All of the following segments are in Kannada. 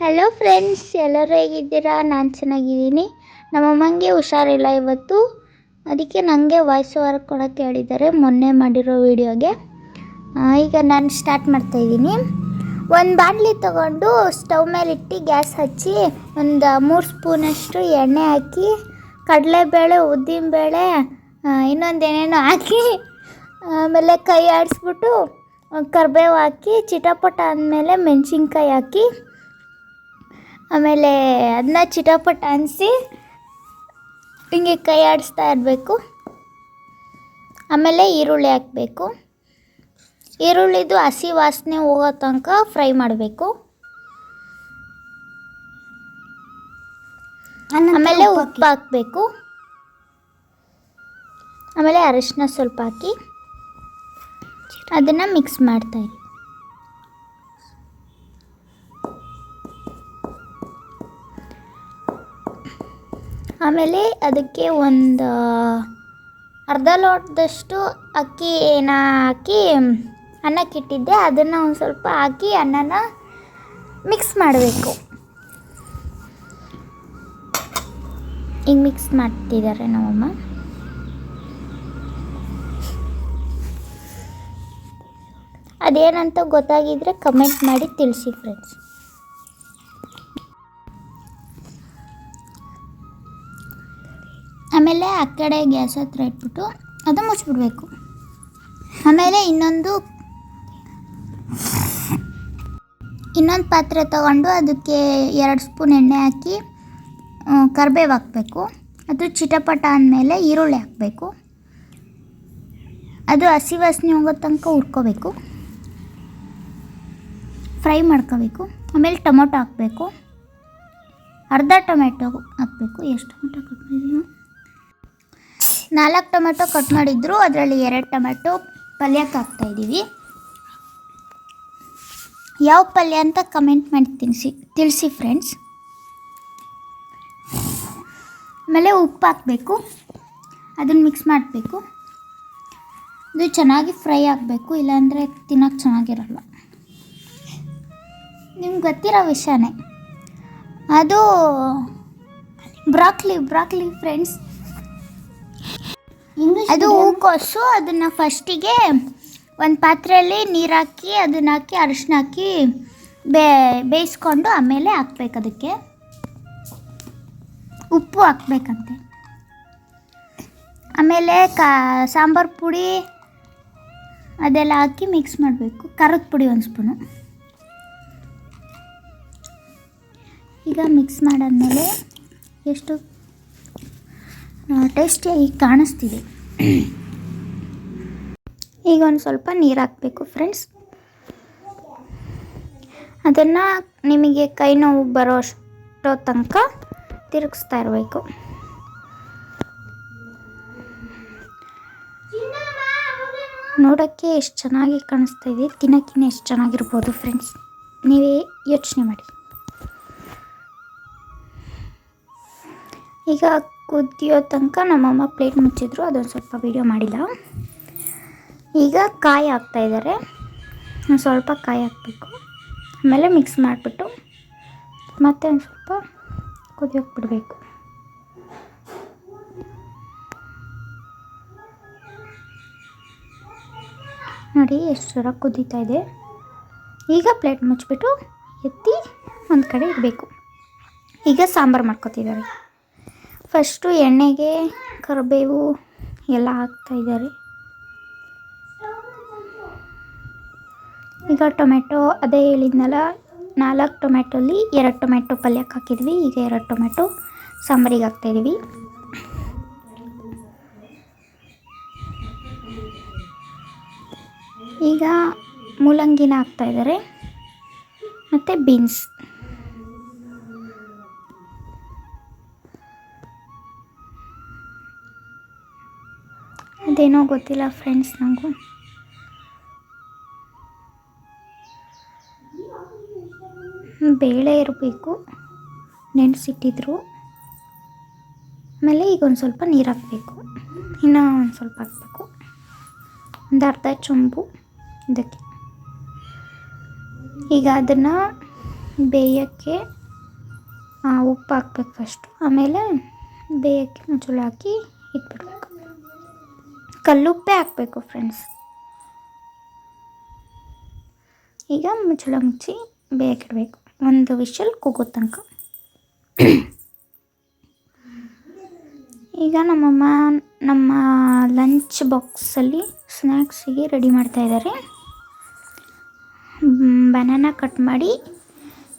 ಹಲೋ ಫ್ರೆಂಡ್ಸ್ ಎಲ್ಲರೂ ಹೇಗಿದ್ದೀರಾ? ನಾನು ಚೆನ್ನಾಗಿದ್ದೀನಿ. ನಮ್ಮಮ್ಮಂಗೆ ಹುಷಾರಿಲ್ಲ ಇವತ್ತು. ಅದಕ್ಕೆ ನನಗೆ ವಾಯ್ಸ್ ಓವರ್ ಕೊಡೋಕ್ಕೆ ಹೇಳಿದ್ದಾರೆ ಮೊನ್ನೆ ಮಾಡಿರೋ ವೀಡಿಯೋಗೆ. ಈಗ ನಾನು ಸ್ಟಾರ್ಟ್ ಮಾಡ್ತಾಯಿದ್ದೀನಿ ಒಂದು ಬಾಣಲಿ ತೊಗೊಂಡು ಸ್ಟವ್ ಮೇಲೆ ಇಟ್ಟು ಗ್ಯಾಸ್ ಹಚ್ಚಿ ಒಂದು ಮೂರು ಸ್ಪೂನಷ್ಟು ಎಣ್ಣೆ ಹಾಕಿ, ಕಡಲೆಬೇಳೆ, ಉದ್ದಿನಬೇಳೆ ಇನ್ನೊಂದು ಏನೇನೋ ಹಾಕಿ, ಆಮೇಲೆ ಕೈ ಆಡಿಸ್ಬಿಟ್ಟು, ಕರ್ಬೇವು ಹಾಕಿ ಚಿಟಪಟ ಅಂದಮೇಲೆ ಮೆಣಸಿನ್ಕಾಯಿ ಹಾಕಿ ಆಮೇಲೆ ಅದನ್ನ ಚಿಟಪಟ ಅನಿಸಿ ಹಿಂಗೆ ಕೈ ಆಡಿಸ್ತಾ ಇರಬೇಕು. ಆಮೇಲೆ ಈರುಳ್ಳಿ ಹಾಕಬೇಕು. ಈರುಳ್ಳಿದು ಹಸಿ ವಾಸನೆ ಹೋಗೋ ತನಕ ಫ್ರೈ ಮಾಡಬೇಕು. ಆಮೇಲೆ ಉಪ್ಪು ಹಾಕಬೇಕು. ಆಮೇಲೆ ಅರಿಶಿನ ಸ್ವಲ್ಪ ಹಾಕಿ ಅದನ್ನು ಮಿಕ್ಸ್ ಮಾಡ್ತಾಯಿರಿ ಆಮೇಲೆ ಅದಕ್ಕೆ ಒಂದು ಅರ್ಧ ಲೋಟದಷ್ಟು ಅಕ್ಕಿನ ಹಾಕಿ ಅನ್ನಕ್ಕಿಟ್ಟಿದ್ದೆ. ಅದನ್ನು ಒಂದು ಸ್ವಲ್ಪ ಹಾಕಿ ಅನ್ನನ ಮಿಕ್ಸ್ ಮಾಡಬೇಕು. ಈಗ ಮಿಕ್ಸ್ ಮಾಡ್ತಿದ್ದಾರೆ ನಮ್ಮಮ್ಮ. ಅದೇನಂತ ಗೊತ್ತಾಗಿದ್ದರೆ ಕಮೆಂಟ್ ಮಾಡಿ ತಿಳಿಸಿ ಫ್ರೆಂಡ್ಸ್ ಆಮೇಲೆ ಆ ಕಡೆ ಗ್ಯಾಸ್ ಹತ್ರ ಇಟ್ಬಿಟ್ಟು ಅದು ಮುಚ್ಚಿಬಿಡ್ಬೇಕು ಆಮೇಲೆ ಇನ್ನೊಂದು ಇನ್ನೊಂದು ಪಾತ್ರೆ ತಗೊಂಡು ಅದಕ್ಕೆ ಎರಡು ಸ್ಪೂನ್ ಎಣ್ಣೆ ಹಾಕಿ ಕರ್ಬೇವು ಹಾಕಬೇಕು. ಅದು ಚಿಟಪಟ ಅಂದಮೇಲೆ ಈರುಳ್ಳಿ ಹಾಕಬೇಕು. ಅದು ಹಸಿ ವಾಸನೆ ಹೋಗೋ ತನಕ ಹುರ್ಕೋಬೇಕು. ಫ್ರೈ ಮಾಡ್ಕೋಬೇಕು. ಆಮೇಲೆ ಟೊಮೊಟೊ ಹಾಕಬೇಕು. ಅರ್ಧ ಟೊಮೆಟೊ ಹಾಕಬೇಕು. ಎಷ್ಟು ಟೊಮೆಟೊ ಮಾಡಿದ್ದೀವಿ ನಾಲ್ಕು ಟೊಮೆಟೊ ಕಟ್ ಮಾಡಿದ್ರು, ಅದರಲ್ಲಿ ಎರಡು ಟೊಮೆಟೊ ಪಲ್ಯಕ್ಕೆ ಹಾಕ್ತಾಯಿದ್ದೀವಿ ಯಾವ ಪಲ್ಯ ಅಂತ ಕಮೆಂಟ್ ಮಾಡಿ ತಿನ್ನಿಸಿ ತಿಳಿಸಿ ಫ್ರೆಂಡ್ಸ್ ಆಮೇಲೆ ಉಪ್ಪು ಹಾಕಬೇಕು, ಅದನ್ನು ಮಿಕ್ಸ್ ಮಾಡಬೇಕು. ಇದು ಚೆನ್ನಾಗಿ ಫ್ರೈ ಆಗಬೇಕು, ಇಲ್ಲಾಂದರೆ ತಿನ್ನೋಕ್ಕೆ ಚೆನ್ನಾಗಿರಲ್ಲ. ನಿಮ್ಗೆ ಗೊತ್ತಿರೋ ವಿಷಯನೇ. ಅದು ಬ್ರಾಕ್ಲಿ ಬ್ರಾಕ್ಲಿ ಫ್ರೆಂಡ್ಸ್ ಅದು ಹೂಕೋಸು ಅದನ್ನು ಫಸ್ಟಿಗೆ ಒಂದು ಪಾತ್ರೆಯಲ್ಲಿ ನೀರು ಹಾಕಿ ಅದನ್ನ ಹಾಕಿ ಅರಿಶಿನ ಹಾಕಿ ಬೇ ಬೇಯಿಸ್ಕೊಂಡು ಆಮೇಲೆ ಹಾಕ್ಬೇಕು ಅದಕ್ಕೆ. ಉಪ್ಪು ಹಾಕ್ಬೇಕಂತೆ. ಆಮೇಲೆ ಕಾ ಸಾಂಬಾರು ಪುಡಿ ಅದೆಲ್ಲ ಹಾಕಿ ಮಿಕ್ಸ್ ಮಾಡಬೇಕು. ಖಾರದ ಪುಡಿ ಒಂದು ಸ್ಪೂನು. ಈಗ ಮಿಕ್ಸ್ ಮಾಡಾದ್ಮೇಲೆ ಎಷ್ಟು ಟೇಸ್ಟಿಯಾಗಿ ಕಾಣಿಸ್ತಿದೆ. ಈಗ ಒಂದು ಸ್ವಲ್ಪ ನೀರು ಹಾಕಬೇಕು ಫ್ರೆಂಡ್ಸ್ ಅದನ್ನು ನಿಮಗೆ ಕೈ ನೋವು ಬರೋ ಅಷ್ಟೋ ತನಕ ತಿರುಗಿಸ್ತಾ ಇರಬೇಕು. ನೋಡೋಕ್ಕೆ ಎಷ್ಟು ಚೆನ್ನಾಗಿ ಕಾಣಿಸ್ತಾ ಇದೆ. ತಿನ್ನೋಕ್ಕಿನ್ನ ಎಷ್ಟು ಚೆನ್ನಾಗಿರ್ಬೋದು ಫ್ರೆಂಡ್ಸ್ ನೀವೇ ಯೋಚನೆ ಮಾಡಿ. ಈಗ ಕುದಿಯೋ ತನಕ ನಮ್ಮಮ್ಮ ಪ್ಲೇಟ್ ಮುಚ್ಚಿದ್ರು, ಅದೊಂದು ಸ್ವಲ್ಪ ವೀಡಿಯೋ ಮಾಡಿಲ್ಲ. ಈಗ ಕಾಯಿ ಹಾಕ್ತಾ ಇದ್ದಾರೆ ಒಂದು ಸ್ವಲ್ಪ ಕಾಯಿ ಹಾಕಬೇಕು. ಆಮೇಲೆ ಮಿಕ್ಸ್ ಮಾಡಿಬಿಟ್ಟು ಮತ್ತೆ ಒಂದು ಸ್ವಲ್ಪ ಕುದಿಯೋಕೆ ಬಿಡಬೇಕು. ನೋಡಿ ಎಷ್ಟು ಜೋರ ಕುದೀತಾ ಇದೆ. ಈಗ ಪ್ಲೇಟ್ ಮುಚ್ಚಿಬಿಟ್ಟು ಎತ್ತಿ ಒಂದು ಕಡೆ ಇಡಬೇಕು. ಈಗ ಸಾಂಬಾರು ಮಾಡ್ಕೊತಿದ್ದಾರೆ. ಫಸ್ಟು ಎಣ್ಣೆಗೆ ಕರಿಬೇವು ಎಲ್ಲ ಹಾಕ್ತಾಯಿದ್ದಾರೆ ಈಗ ಟೊಮೆಟೊ ಅದೇ ಹೇಳಿದ್ನಲ್ಲ, ನಾಲ್ಕು ಟೊಮೆಟೊಲಿ ಎರಡು ಟೊಮೆಟೊ ಪಲ್ಯಕ್ಕೆ ಹಾಕಿದ್ವಿ, ಈಗ ಎರಡು ಟೊಮೆಟೊ ಸಾಂಬಾರಿಗೆ ಹಾಕ್ತಾಯಿದ್ವಿ ಈಗ ಮೂಲಂಗಿನ ಹಾಕ್ತಾಯಿದ್ದಾರೆ ಮತ್ತು ಬೀನ್ಸ್. ಅದೇನೋ ಗೊತ್ತಿಲ್ಲ ಫ್ರೆಂಡ್ಸ್ ನನಗೂ ಬೇಳೆ ಇರಬೇಕು. ನೆನೆಸಿಟ್ಟಿದ್ರು. ಆಮೇಲೆ ಈಗ ಒಂದು ಸ್ವಲ್ಪ ನೀರು ಹಾಕಬೇಕು. ಇನ್ನೂ ಒಂದು ಸ್ವಲ್ಪ ಹಾಕಬೇಕು. ಒಂದು ಅರ್ಧ ಚೊಂಬು ಇದಕ್ಕೆ. ಈಗ ಅದನ್ನು ಬೇಯಕ್ಕೆ ಉಪ್ಪು ಹಾಕ್ಬೇಕು ಫಸ್ಟು ಆಮೇಲೆ ಬೇಯಕ್ಕೆ ಮುಚ್ಚಳ ಹಾಕಿ ಇಟ್ಬಿಡ್ಬೇಕು. ಕಲ್ಲುಪ್ಪೇ ಹಾಕಬೇಕು ಫ್ರೆಂಡ್ಸ್ ಈಗ ಮುಚ್ಚಳ ಮುಚ್ಚಿ ಬೇಕಿಡಬೇಕು. ಒಂದು ವಿಷಲ್ ಕೂಗೋ ತನಕ. ಈಗ ನಮ್ಮಮ್ಮ ನಮ್ಮ ಲಂಚ್ ಬಾಕ್ಸಲ್ಲಿ ಸ್ನ್ಯಾಕ್ಸಿಗೆ ರೆಡಿ ಮಾಡ್ತಾ ಇದ್ದಾರೆ ಬನಾನ ಕಟ್ ಮಾಡಿ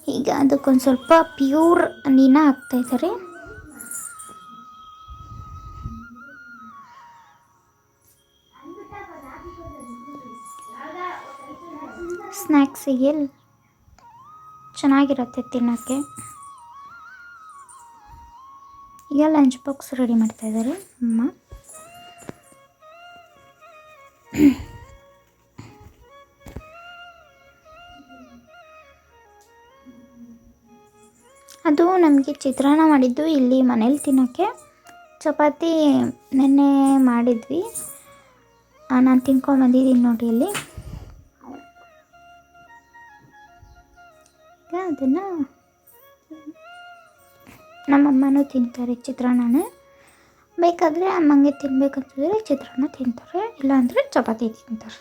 ಈಗ ಅದಕ್ಕೊಂದು ಸ್ವಲ್ಪ ಪ್ಯೂರ್ ನೀನ ಹಾಕ್ತಾ ಸ್ನ್ಯಾಕ್ಸಿಗೆ ಚೆನ್ನಾಗಿರುತ್ತೆ ತಿನ್ನೋಕ್ಕೆ. ಈಗ ಲಂಚ್ ಬಾಕ್ಸ್ ರೆಡಿ ಮಾಡ್ತಾ ಇದ್ದಾರೆ. ಅಮ್ಮ. ಅದು ನಮಗೆ ಚಿತ್ರಾನ್ನ ಮಾಡಿದ್ದು ಇಲ್ಲಿ ಮನೇಲಿ ತಿನ್ನೋಕ್ಕೆ. ಚಪಾತಿ ನೆನ್ನೆ ಮಾಡಿದ್ವಿ. ನಾನು ತಿನ್ಕೊಂಬಂದಿದ್ದೀನಿ ನೋಡಿ ಇಲ್ಲಿ. ಅದನ್ನು ನಮ್ಮಮ್ಮನೂ ತಿಂತಾರೆ, ಚಿತ್ರಾನ್ನನೇ. ಬೇಕಾದರೆ ಅಮ್ಮಂಗೆ ತಿನ್ಬೇಕಂತಿದ್ರೆ ಚಿತ್ರಾನ್ನ ತಿಂತಾರೆ, ಇಲ್ಲಾಂದರೆ ಚಪಾತಿ ತಿಂತಾರೆ.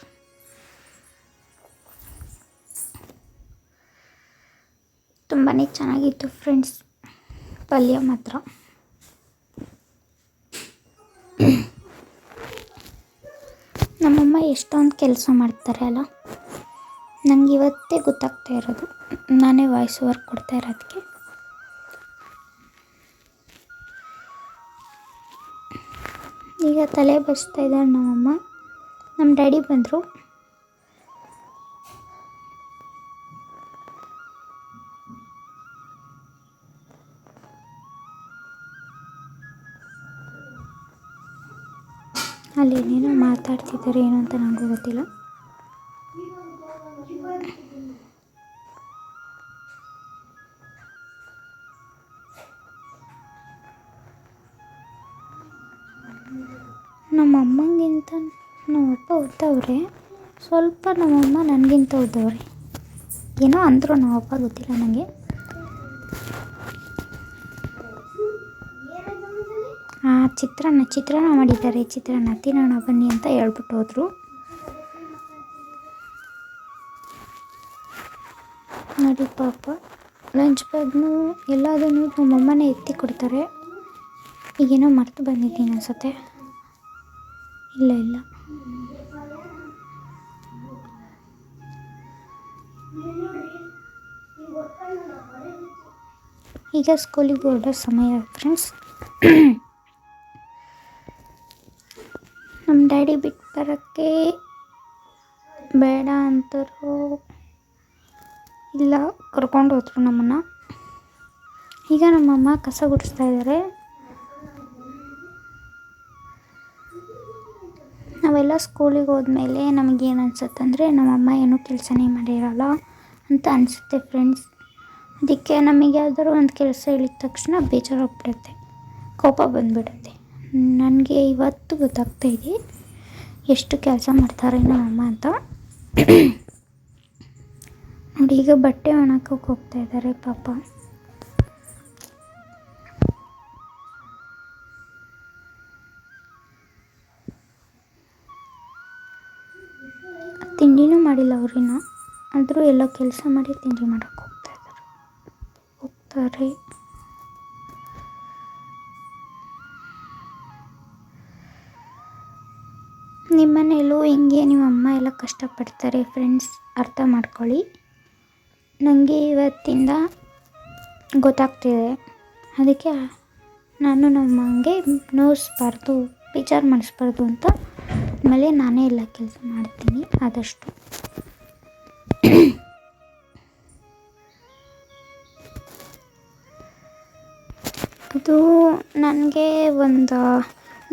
ತುಂಬಾ ಚೆನ್ನಾಗಿತ್ತು ಫ್ರೆಂಡ್ಸ್, ಪಲ್ಯ ಮಾತ್ರ. ನಮ್ಮಮ್ಮ ಎಷ್ಟೊಂದು ಕೆಲಸ ಮಾಡ್ತಾರೆ ಅಲ್ಲ? ನನಗೆ ಇವತ್ತೇ ಗೊತ್ತಾಗ್ತಾ ಇರೋದು. ನಾನೇ ವಾಯ್ಸ್ ಓವರ್ ಕೊಡ್ತಾ ಇರೋದಕ್ಕೆ ಈಗ ತಲೆ ಬಸ್ತಾ ಇದ್ದಾರೆ ನಮ್ಮಮ್ಮ ನಮ್ಮ ಡ್ಯಾಡಿ ಬಂದರು. ಅಲ್ಲಿ ಏನೇನೋ ಮಾತಾಡ್ತಿದ್ದಾರೆ, ಏನು ಅಂತ ನನಗೂ ಗೊತ್ತಿಲ್ಲ. ನಮ್ಮ ಅಮ್ಮಂಗಿಂತ ನಮ್ಮಪ್ಪ ಓದ್ದವ್ರೆ ಸ್ವಲ್ಪ ನಮ್ಮಮ್ಮ ನನಗಿಂತ ಉದ್ದವ್ರೆ ಏನೋ ಅಂದರು ನಮ್ಮಪ್ಪ ಗೊತ್ತಿಲ್ಲ ನನಗೆ ಆ ಚಿತ್ರಾನ್ನ ಚಿತ್ರಾನ್ನ ಮಾಡಿದ್ದಾರೆ. ಚಿತ್ರಾನ್ನ, ತಿನ್ನೋಣ, ಬನ್ನಿ ಅಂತ ಹೇಳ್ಬಿಟ್ಟು ಹೋದರು. ನೋಡಿ ಪಾಪ ಲಂಚ್ ಬ್ಯಾಗ್ನು ಎಲ್ಲದನ್ನು ನಮ್ಮಮ್ಮನೇ ಎತ್ತಿ ಕೊಡ್ತಾರೆ. ಈಗೇನೋ ಮರೆತು ಬಂದಿದ್ದೀನಿ ಅನ್ಸುತ್ತೆ. ಇಲ್ಲ ಇಲ್ಲ. ಈಗ ಸ್ಕೂಲಿಗೆ ಹೊರಡೋ ಸಮಯ ಫ್ರೆಂಡ್ಸ್ ನಮ್ಮ ಡ್ಯಾಡಿ ಬಿಟ್ಟು ಬರೋಕ್ಕೆ ಬೇಡ ಅಂತಾರೋ ಇಲ್ಲ, ಕರ್ಕೊಂಡು ಹೋದ್ರು ನಮ್ಮನ್ನು. ಈಗ ನಮ್ಮಮ್ಮ ಕಸ ಗುಡಿಸ್ತಾ ಇದ್ದಾರೆ ನಾವೆಲ್ಲ ಸ್ಕೂಲಿಗೆ ಹೋದ್ಮೇಲೆ ನಮಗೇನು ಅನ್ಸುತ್ತೆ ಅಂದರೆ ನಮ್ಮಮ್ಮ ಏನೂ ಕೆಲಸನೇ ಮಾಡಿರಲ್ಲ ಅಂತ ಅನಿಸುತ್ತೆ ಫ್ರೆಂಡ್ಸ್. ಅದಕ್ಕೆ ನಮಗೆ ಯಾವ್ದಾದ್ರು ಒಂದು ಕೆಲಸ ಹೇಳಿದ ತಕ್ಷಣ ಬೇಜಾರಾಗ್ಬಿಡುತ್ತೆ. ಕೋಪ ಬಂದ್ಬಿಡುತ್ತೆ. ನನಗೆ ಇವತ್ತು ಗೊತ್ತಾಗ್ತಾ ಇದೆ ಎಷ್ಟು ಕೆಲಸ ಮಾಡ್ತಾರೆ ನಮ್ಮಮ್ಮ ಅಂತ. ನೋಡಿ, ಈಗ ಬಟ್ಟೆ ಒಣಕೋಕೆ ಹೋಗ್ತಾ ಇದ್ದಾರೆ ಪಾಪ. ತಿಂಡಿನೂ ಮಾಡಿಲ್ಲ ಅವ್ರಿನ. ಆದರೂ ಎಲ್ಲ ಕೆಲಸ ಮಾಡಿ ತಿಂಡಿ ಮಾಡೋಕ್ಕೆ ಹೋಗ್ತಾ ಇದ್ದಾರೆ ಹೋಗ್ತಾರೆ. ನಿಮ್ಮನೇಲೂ ಹಿಂಗೆ ನಿಮ್ಮ ಅಮ್ಮ ಎಲ್ಲ ಕಷ್ಟಪಡ್ತಾರೆ. ಫ್ರೆಂಡ್ಸ್ ಅರ್ಥ ಮಾಡ್ಕೊಳ್ಳಿ. ನನಗೆ ಇವತ್ತಿಂದ ಗೊತ್ತಾಗ್ತಿದೆ ಅದಕ್ಕೆ ನಾನು ನಮ್ಮಂಗೆ ನೋಯಿಸ್ಬಾರ್ದು ಬೇಜಾರು ಮಾಡಿಸ್ಬಾರ್ದು ಅಂತ ಆಮೇಲೆ ನಾನೇ ಎಲ್ಲ ಕೆಲಸ ಮಾಡ್ತೀನಿ, ಆದಷ್ಟು. ಅದು ನನಗೆ ಒಂದು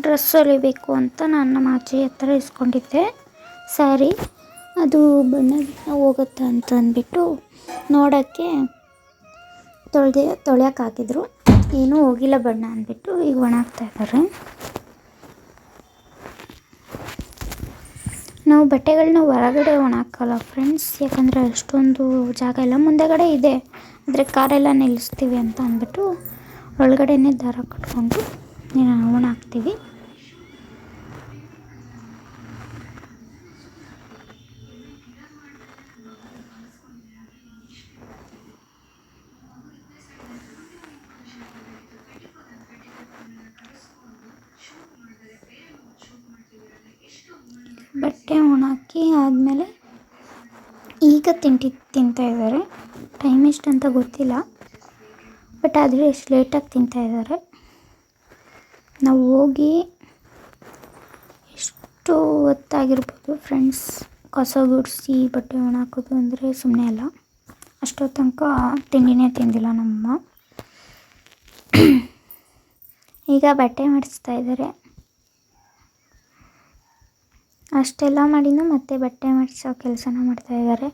ಡ್ರೆಸ್ ಹೊಲಿಬೇಕು ಅಂತ ನಾನು ಆಚೆ ಹತ್ರ ಇಸ್ಕೊಂಡಿದ್ದೆ. ಸ್ಯಾರಿ, ಅದು ಬಣ್ಣ ಹೋಗುತ್ತೆ ಅಂತ ಅಂದ್ಬಿಟ್ಟು ನೋಡೋಕ್ಕೆ ತೊಳೆದೆ ತೊಳೆಯೋಕ್ಕಾಗಿದ್ರು ಹಾಕಿದ್ರು. ಏನೂ ಹೋಗಿಲ್ಲ ಬಣ್ಣ ಅಂದ್ಬಿಟ್ಟು ಈಗ ಒಣಗ್ತಾ ಇದ್ದಾರೆ. ನಾವು ಬಟ್ಟೆಗಳನ್ನ ಹೊರಗಡೆ ಒಣ ಹಾಕಲ್ಲ ಫ್ರೆಂಡ್ಸ್ ಯಾಕಂದರೆ ಅಷ್ಟೊಂದು ಜಾಗ ಇಲ್ಲ ಮುಂದೆಗಡೆ ಇದೆ. ಅಂದರೆ ಕಾರೆಲ್ಲ ನಿಲ್ಲಿಸ್ತೀವಿ ಅಂತ ಅಂದ್ಬಿಟ್ಟು ಒಳಗಡೆನೇ ದಾರ ಕಟ್ಕೊಂಡು ಒಣ ಹಾಕ್ತೀವಿ ಬಟ್ಟೆ ಒಣಹಾಕಿ ಆದಮೇಲೆ ಈಗ ತಿಂಡಿ ತಿಂತಾ ಇದ್ದಾರೆ. ಟೈಮ್ ಎಷ್ಟು ಅಂತ ಗೊತ್ತಿಲ್ಲ. ಬಟ್ ಆದರೆ ಎಷ್ಟು ಲೇಟಾಗಿ ತಿಂತಾ ಇದ್ದಾರೆ. ನಾವು ಹೋಗಿ ಎಷ್ಟು ಹೊತ್ತಾಗಿರ್ಬೋದು ಫ್ರೆಂಡ್ಸ್ ಕಸ ಗುಡಿಸಿ ಬಟ್ಟೆ ಒಣ ಹಾಕೋದು ಅಂದರೆ ಸುಮ್ಮನೆ ಅಲ್ಲ. ಅಷ್ಟೊತ್ತು ತನಕ ತಿಂಡಿನೇ ತಿಂದಿಲ್ಲ ನಮ್ಮ ಈಗ ಬಟ್ಟೆ ಮಾಡಿಸ್ತಾ ಇದ್ದಾರೆ. ಅಷ್ಟೆಲ್ಲ ಮಾಡಿನೂ ಮತ್ತೆ ಬಟ್ಟೆ ಮಾಡಿಸೋ ಕೆಲಸನ ಮಾಡ್ತಾ ಇದ್ದಾರೆ.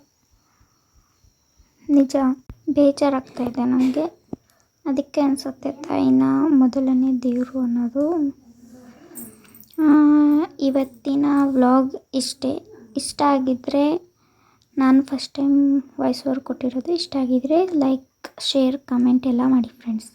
ನಿಜ, ಬೇಜಾರಾಗ್ತಾ ಇದೆ ನನಗೆ ಅದಕ್ಕೆ ಅನಿಸುತ್ತೆ, ತಾಯಿನ ಮೊದಲನೇ ದೇವರು ಅನ್ನೋದು. ಇವತ್ತಿನ ವ್ಲಾಗ್ ಇಷ್ಟೇ. ಇಷ್ಟ ಆಗಿದ್ದರೆ ನಾನು ಫಸ್ಟ್ ಟೈಮ್ ವಾಯ್ಸ್ ಓವರ್ ಕೊಟ್ಟಿರೋದು ಇಷ್ಟ ಆಗಿದ್ದರೆ ಲೈಕ್ ಶೇರ್ ಕಮೆಂಟ್ ಎಲ್ಲ ಮಾಡಿ ಫ್ರೆಂಡ್ಸ್